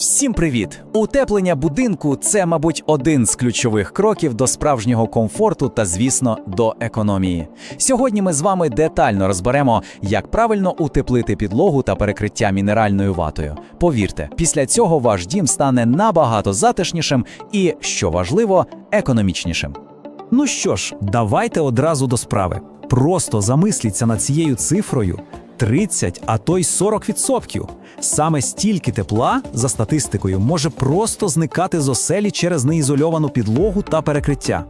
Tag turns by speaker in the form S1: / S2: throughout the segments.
S1: Всім привіт! Утеплення будинку це, мабуть, один з ключових кроків до справжнього комфорту та, звісно, до економії. Сьогодні ми з вами детально розберемо, як правильно утеплити підлогу та перекриття мінеральною ватою. Повірте, після цього ваш дім стане набагато затишнішим і, що важливо, економічнішим.
S2: Ну що ж, давайте одразу до справи. Просто замисліться над цією цифрою 30, а то й 40%. Саме стільки тепла, за статистикою, може просто зникати з оселі через неізольовану підлогу та перекриття.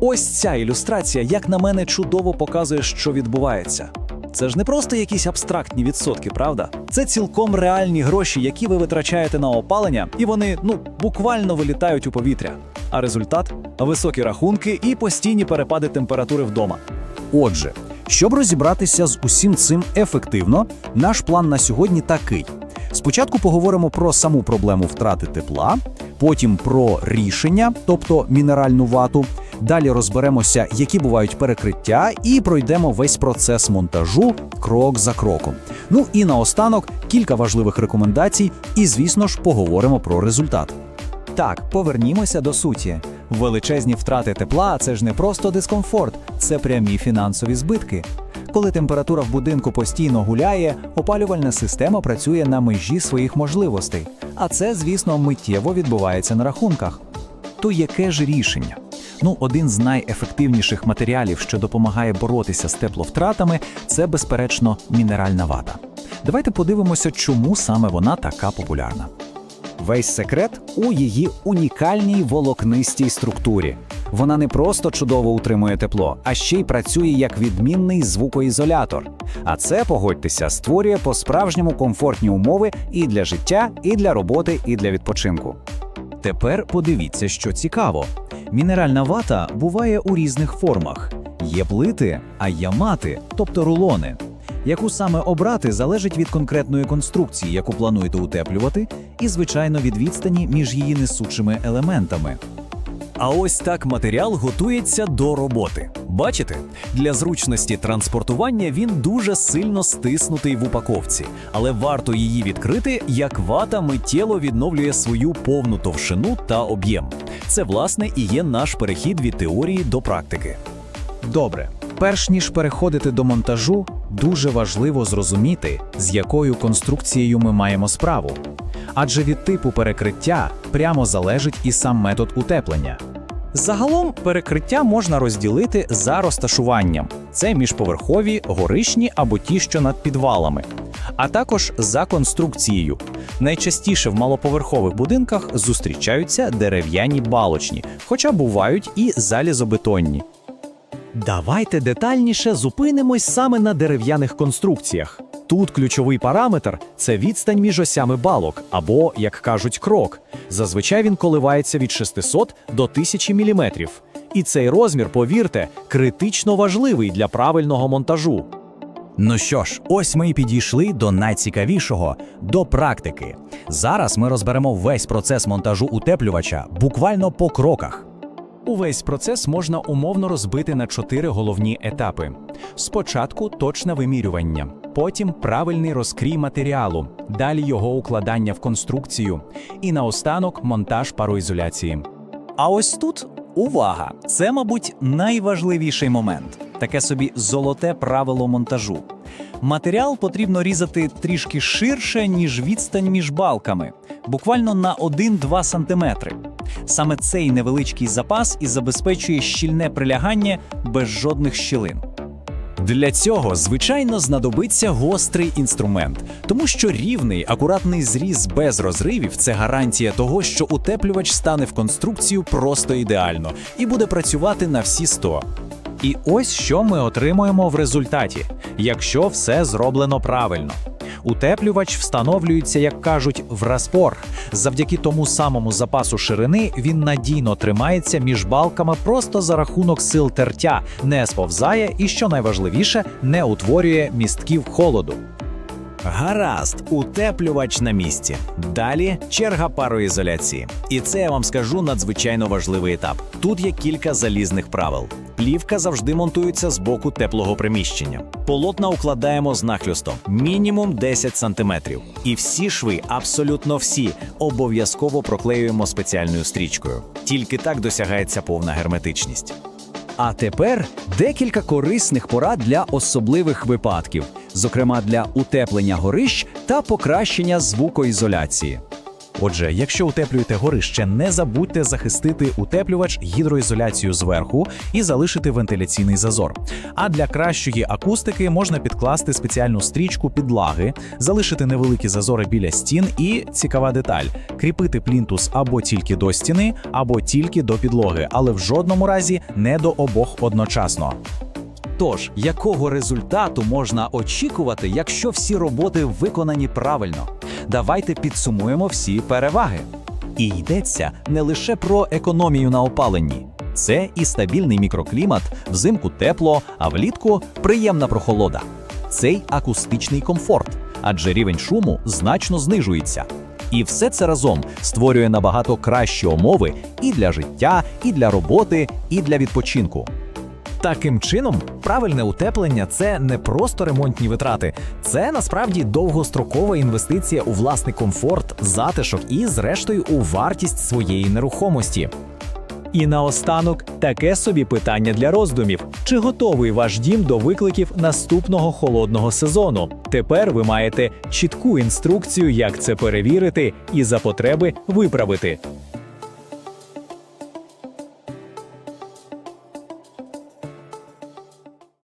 S3: Ось ця ілюстрація, як на мене, чудово показує, що відбувається. Це ж не просто якісь абстрактні відсотки, правда? Це цілком реальні гроші, які ви витрачаєте на опалення, і вони ну буквально вилітають у повітря. А результат високі рахунки і постійні перепади температури вдома.
S2: Отже, щоб розібратися з усім цим ефективно, наш план на сьогодні такий: спочатку поговоримо про саму проблему втрати тепла, потім про рішення, тобто мінеральну вату. Далі розберемося, які бувають перекриття, і пройдемо весь процес монтажу крок за кроком. Ну і наостанок кілька важливих рекомендацій, і, звісно ж, поговоримо про результат.
S3: Так, повернімося до суті. Величезні втрати тепла це ж не просто дискомфорт, це прямі фінансові збитки. Коли температура в будинку постійно гуляє, опалювальна система працює на межі своїх можливостей. А це, звісно, миттєво відбувається на рахунках.
S2: То яке ж рішення? Ну, один з найефективніших матеріалів, що допомагає боротися з тепловтратами, це, безперечно, мінеральна вата. Давайте подивимося, чому саме вона така популярна.
S4: Весь секрет у її унікальній волокнистій структурі. Вона не просто чудово утримує тепло, а ще й працює як відмінний звукоізолятор. А це, погодьтеся, створює по-справжньому комфортні умови і для життя, і для роботи, і для відпочинку.
S2: Тепер подивіться, що цікаво. Мінеральна вата буває у різних формах: є плити, а є мати, тобто рулони. Яку саме обрати залежить від конкретної конструкції, яку плануєте утеплювати, і, звичайно, від відстані між її несучими елементами.
S3: А ось так матеріал готується до роботи. Бачите, для зручності транспортування він дуже сильно стиснутий в упаковці, але варто її відкрити, як вата миттєво відновлює свою повну товщину та об'єм. Це власне і є наш перехід від теорії до практики.
S2: Добре, перш ніж переходити до монтажу, дуже важливо зрозуміти, з якою конструкцією ми маємо справу. Адже від типу перекриття прямо залежить і сам метод утеплення.
S1: Загалом перекриття можна розділити за розташуванням: це міжповерхові, горишні або ті, що над підвалами, а також за конструкцією. Найчастіше в малоповерхових будинках зустрічаються дерев'яні балочні, хоча бувають і залізобетонні.
S3: Давайте детальніше зупинимось саме на дерев'яних конструкціях. Тут ключовий параметр це відстань між осями балок, або, як кажуть, крок. Зазвичай він коливається від 600 до 1000 мм. І цей розмір, повірте, критично важливий для правильного монтажу.
S1: Ну що ж, ось ми і підійшли до найцікавішого до практики. Зараз ми розберемо весь процес монтажу утеплювача буквально по кроках. Увесь процес можна умовно розбити на чотири головні етапи: спочатку точне вимірювання, потім правильний розкрій матеріалу, далі його укладання в конструкцію, і наостанок монтаж пароізоляції. А ось тут увага! Це, мабуть, найважливіший момент таке собі золоте правило монтажу. Матеріал потрібно різати трішки ширше, ніж відстань між балками, буквально на 1-2 см. Саме цей невеличкий запас і забезпечує щільне прилягання без жодних щілин. Для цього, звичайно, знадобиться гострий інструмент, тому що рівний, акуратний зріз без розривів це гарантія того, що утеплювач стане в конструкцію просто ідеально і буде працювати на всі 100. І ось що ми отримуємо в результаті, якщо все зроблено правильно. Утеплювач встановлюється, як кажуть, в распор. Завдяки тому самому запасу ширини він надійно тримається між балками просто за рахунок сил тертя, не сповзає і, що найважливіше, не утворює містків холоду. Гаразд, утеплювач на місці. Далі черга пароізоляції. І це я вам скажу надзвичайно важливий етап. Тут є кілька залізних правил.
S2: Плівка завжди монтується з боку теплого приміщення. Полотна укладаємо з нахльостом мінімум 10 см. І всі шви, абсолютно всі, обов'язково проклеюємо спеціальною стрічкою. Тільки так досягається повна герметичність.
S4: А тепер декілька корисних порад для особливих випадків, зокрема для утеплення горищ та покращення звукоізоляції.
S1: Отже, якщо утеплюєте горище, не забудьте захистити утеплювач гідроізоляцію зверху і залишити вентиляційний зазор. А для кращої акустики можна підкласти спеціальну стрічку підлаги, залишити невеликі зазори біля стін і цікава деталь кріпити плінтус або тільки до стіни, або тільки до підлоги, але в жодному разі не до обох одночасно.
S4: Тож, якого результату можна очікувати, якщо всі роботи виконані правильно? Давайте підсумуємо всі переваги.
S1: І йдеться не лише про економію на опаленні. Це і стабільний мікроклімат, взимку тепло, а влітку приємна прохолода. Це й акустичний комфорт, адже рівень шуму значно знижується. І все це разом створює набагато кращі умови і для життя, і для роботи, і для відпочинку.
S3: Таким чином, правильне утеплення це не просто ремонтні витрати, це насправді довгострокова інвестиція у власний комфорт, затишок і, зрештою, у вартість своєї нерухомості. І наостанок таке собі питання для роздумів: чи готовий ваш дім до викликів наступного холодного сезону? Тепер ви маєте чітку інструкцію, як це перевірити і за потреби виправити.